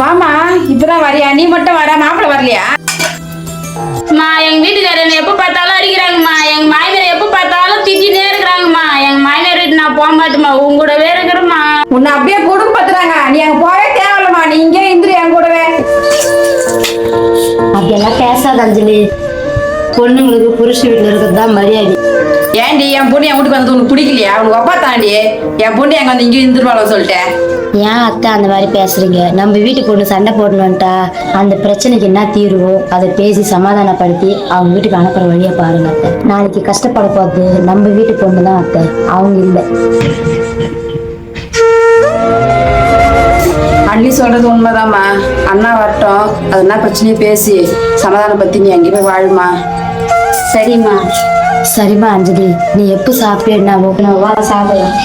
வாமா இப்பதான் வரியா? நீ மட்டும் வர மாப்பிள்ள வரலையா? மா எங்க வீட்டுக்காரர் என்னை எப்ப பார்த்தாலும் அடிக்கிறாங்கம்மா எங்க மாமியார் எப்ப பார்த்தாலும் திட்டினே இருக்கிறாங்கம்மா எங்க மாமியார் வீட்டு நான் போக மாட்டேம்மா உங்க கூடவே இருக்கிறேம்மா உன்னை அப்படியே குடும்பத்துறாங்க நீ அங்க போவே தேவையில்லம்மா. நீ இங்கே இந்திரி என் கூடவே. அப்படியெல்லாம் பேசாத அஞ்சலி. பொண்ணுங்களுக்கு புருஷ வீட்டில் இருக்கிறது தான் மரியாதை. ஏன்டி என் பொண்ணு என் வீட்டுக்கு வந்து உனக்கு பிடிக்கலையா? உனக்கு அப்பா தாண்டி என் பொண்ணு எங்க வந்து இங்கே இருந்துருவாளோ சொல்லிட்டேன் ஏன் அத்தை அந்த மாதிரி பேசுறீங்க? நம்ம வீட்டு பொண்ணு சண்டை போடணுன்ட்டா அந்த பிரச்சனைக்கு என்ன தீர்வோ? அதை பேசி சமாதானப்படுத்தி அவங்க வீட்டுக்கு அனுப்புற வழியை பாருங்க அத்தை. நாளைக்கு கஷ்டப்பட போகிறது நம்ம வீட்டு பொண்ணு தான் அத்தை. அவங்க இல்லை. சொல்றது உண்மைதாம்மா அண்ணா வரட்டும் அது என்ன பிரச்சனையும் பேசி சமாதானம் பத்தி நீ அங்கே போய் வாழுமா சரிம்மா சரிம்மா அஞ்சலி நீ எப்போ சாப்பிடுனாவோ என்ன வா சாப்பிடலாம்